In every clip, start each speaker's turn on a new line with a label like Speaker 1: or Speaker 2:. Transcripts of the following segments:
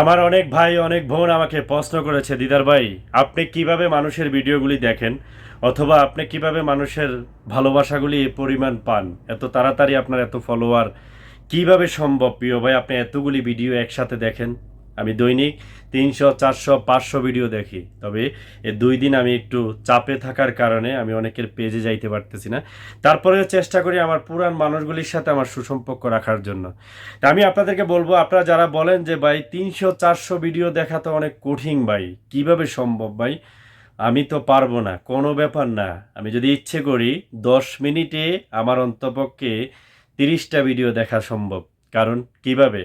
Speaker 1: আমার অনেক ভাই, অনেক বোন আমাকে প্রশ্ন করেছে, দিদার ভাই, আপনি কীভাবে মানুষের ভিডিওগুলি দেখেন? অথবা আপনি কীভাবে মানুষের ভালোবাসাগুলি পরিমাণ পান? এত তাড়াতাড়ি আপনার এত ফলোয়ার কীভাবে সম্ভব? প্রিয় ভাই, আপনি এতগুলি ভিডিও একসাথে দেখেন। আমি দৈনিক তিনশো, চারশো, পাঁচশো ভিডিও দেখি। তবে এ দুই দিন আমি একটু চাপে থাকার কারণে আমি অনেকের পেজে যাইতে পারতেছি না। তারপরেও চেষ্টা করি আমার পুরান মানুষগুলির সাথে আমার সুসম্পর্ক রাখার জন্য। আমি আপনাদেরকে বলব, আপনারা যারা বলেন যে, ভাই, তিনশো, চারশো ভিডিও দেখা তো অনেক কঠিন ভাই, কীভাবে সম্ভব ভাই? আমি তো পারব না, কোনো ব্যাপার না। আমি যদি ইচ্ছে করি, দশ মিনিটে আমার অন্তপক্ষে তিরিশটা ভিডিও দেখা সম্ভব। কারণ কীভাবে?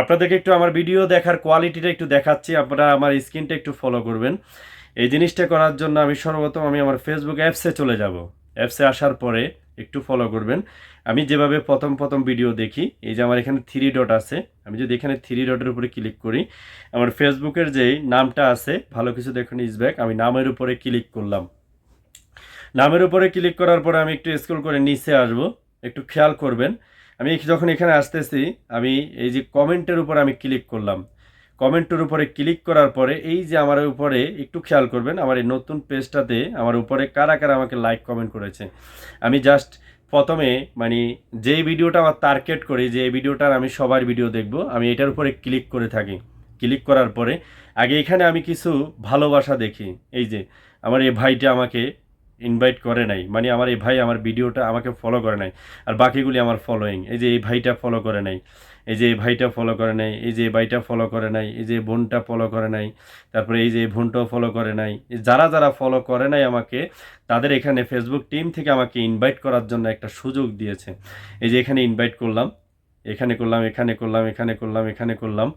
Speaker 1: আপনাদেরকে একটু আমার ভিডিও দেখার কোয়ালিটিটা একটু দেখাচ্ছি, আপনারা আমার স্ক্রিনটা একটু ফলো করবেন। এই জিনিসটা করার জন্য আমি সর্বপ্রথম আমি আমার ফেসবুক অ্যাপসে চলে যাব। অ্যাপসে আসার পরে একটু ফলো করবেন। আমি যেভাবে প্রথম প্রথম ভিডিও দেখি, এই যে আমার এখানে থ্রি ডট আছে, আমি যদি এখানে থ্রি ডটের উপরে ক্লিক করি, আমার ফেসবুকের যেই নামটা আছে, ভালো কিছু দেখুন ইসব্যাক আমি নামের উপরে ক্লিক করলাম। নামের উপরে ক্লিক করার পরে আমি একটু স্ক্রল করে নিচে আসব, একটু খেয়াল করবেন। আমি যখন এখানে আসতেছি, আমি এই যে কমেন্টের উপরে আমি ক্লিক করলাম। কমেন্টের উপরে ক্লিক করার পরে এই যে আমার উপরে একটু খেয়াল করবেন, আমার এই নতুন পেজটাতে আমার উপরে কারা কারা আমাকে লাইক কমেন্ট করেছে। আমি জাস্ট প্রথমে মানে যে ভিডিওটা আমার টার্গেট করি যে ভিডিওটার আমি সবার ভিডিও দেখব, আমি এটার উপরে ক্লিক করে থাকি। ক্লিক করার পরে আগে এখানে আমি কিছু ভালোবাসা দেখি। এই যে আমার এই ভাইটা আমাকে ইনভাইট করে নাই। মানে আমার এই ভাই আমার ভিডিওটা আমাকে ফলো করে নাই। আর বাকিগুলি আমার ফলোয়িং এই যে এই ভাইটা ফলো করে নাই। এই যে এই ভাইটা ফলো করে নাই। এই যে ভাইটা ফলো করে নাই। এই যে বোনটা ফলো করে নাই। তারপরে এই যে বোনটাও ফলো করে নাই। যারা যারা ফলো করে নাই আমাকে, তাদের এখানে ফেসবুক টিম থেকে আমাকে ইনভাইট করার জন্য একটা সুযোগ দিয়েছে। এই যে এখানে ইনভাইট করলাম। এখানে করলাম এখানে করলাম এখানে করলাম এখানে করলাম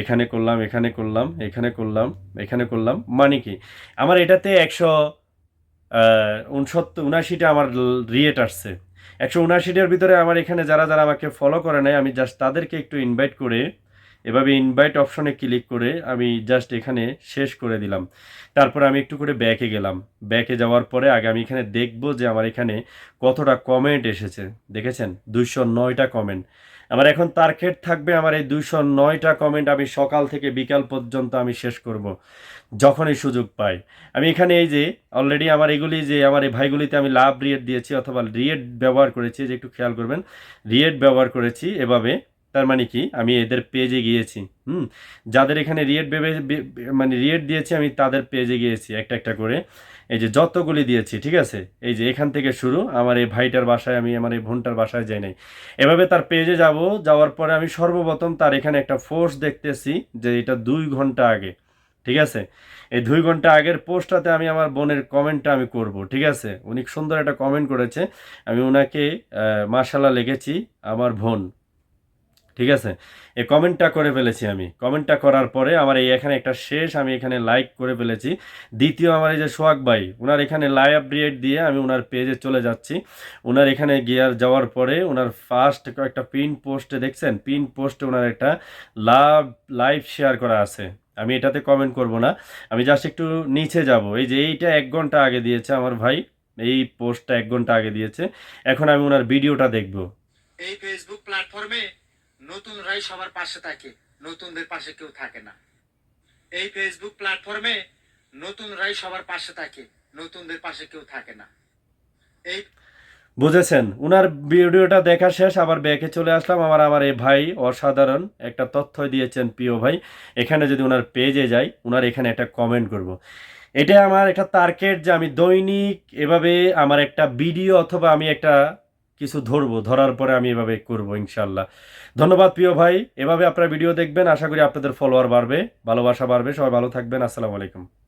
Speaker 1: এখানে করলাম এখানে করলাম এখানে করলাম এখানে করলাম। মানে কি? আমার এটাতে একশো উনসত্তর উনাশিটা আমার রিয়েট আসছে। একশো উনাশিটার ভিতরে আমার এখানে যারা যারা আমাকে ফলো করে নাই, আমি জাস্ট তাদেরকে একটু ইনভাইট করে এভাবে ইনভাইট অপশনে ক্লিক করে আমি জাস্ট এখানে শেষ করে দিলাম। তারপর আমি একটু করে ব্যাকে গেলাম। ব্যাকে যাওয়ার পরে আগে আমি এখানে দেখব যে আমার এখানে কতটা কমেন্ট এসেছে। দেখেছেন? দুইশো নয়টা কমেন্ট আমার এখন টার্গেট থাকবে আমার এই দুইশো নয়টা কমেন্ট আমি সকাল থেকে বিকাল পর্যন্ত আমি শেষ করব, যখনই সুযোগ পাই। আমি এখানে এই যে অলরেডি আমার এগুলি যে আমার এই ভাইগুলিতে আমি লাভ রিয়েট দিয়েছি অথবা রিয়েট ব্যবহার করেছি, যে একটু খেয়াল করবেন। রিয়েট ব্যবহার করেছি এভাবে। তার মানে কি? আমি এদের পেজে গিয়েছি, হুম? যাদের এখানে রিয়েট ভেবে মানে রিয়েট দিয়েছি, আমি তাদের পেজে গিয়েছি, একটা একটা করে। এই যে যতগুলি দিয়েছি, ঠিক আছে? এই যে এখান থেকে শুরু, আমার এই ভাইটার বাসায়, আমি আমার এই বোনটার বাসায় যাই নাই। এভাবে তার পেজে যাব, যাওয়ার পরে আমি সর্বপ্রথম তার এখানে একটা ফোর্স দেখতেছি, যে এটা দুই ঘণ্টা আগে, ঠিক আছে? এই দুই ঘণ্টা আগের পোস্টটাতে আমি আমার বোনের কমেন্টটা আমি করব, ঠিক আছে? উনি সুন্দর একটা কমেন্ট করেছে। আমি ওনাকে মার্শাল্লাহ লিখেছি, আমার বোন। ঠিক আছে? এই কমেন্টটা করে ফেলেছি আমি। কমেন্টটা করার পরে আমার এই এখানে একটা শেষ আমি এখানে লাইক করে ফেলেছি। দ্বিতীয় আমার এই যে সোহাগ ভাই ওনার এখানে লাইভ আপডেট দিয়ে আমি ওনার পেজে চলে যাচ্ছি। ওনার এখানে গিয়ার যাওয়ার পরে ওনার ফার্স্ট একটা পিন পোস্টে দেখছেন? পিন পোস্টে ওনার একটা লাভ লাইভ শেয়ার করা আছে। আমি এটাতে কমেন্ট করব না। আমি জাস্ট একটু নিচে যাব। এই যে এইটা এক ঘণ্টা আগে দিয়েছে আমার ভাই। এই পোস্টটা এক ঘণ্টা আগে দিয়েছে। এখন আমি ওনার ভিডিওটা দেখব।
Speaker 2: এই ফেসবুক প্ল্যাটফর্মে নতুনরাই সবার পাশে থাকে, নতুনদের পাশে কেউ থাকে না। এই ফেসবুক প্ল্যাটফর্মে নতুনরাই সবার পাশে থাকে, নতুনদের পাশে কেউ থাকে না। এই
Speaker 1: বুঝেছেন, উনার ভিডিওটা দেখা শেষ, আবার ব্যাকে চলে আসলাম। আমার আমার এই ভাই অসাধারণ একটা তথ্য দিয়েছেন প্রিয় ভাই। এখানে যদি ওনার পেজে যাই ওনার এখানে একটা কমেন্ট করব। এটা আমার একটা টার্গেট যে আমি দৈনিক এভাবে আমার একটা ভিডিও অথবা আমি একটা কিছু ধরবো, ধরার পরে আমি এভাবে করব ইনশাল্লাহ ধন্যবাদ প্রিয় ভাই, এভাবে আপনারা ভিডিও দেখবেন, আশা করি আপনাদের ফলোয়ার বাড়বে, ভালোবাসা বাড়বে, সবাই ভালো থাকবেন, আসসালামু আলাইকুম।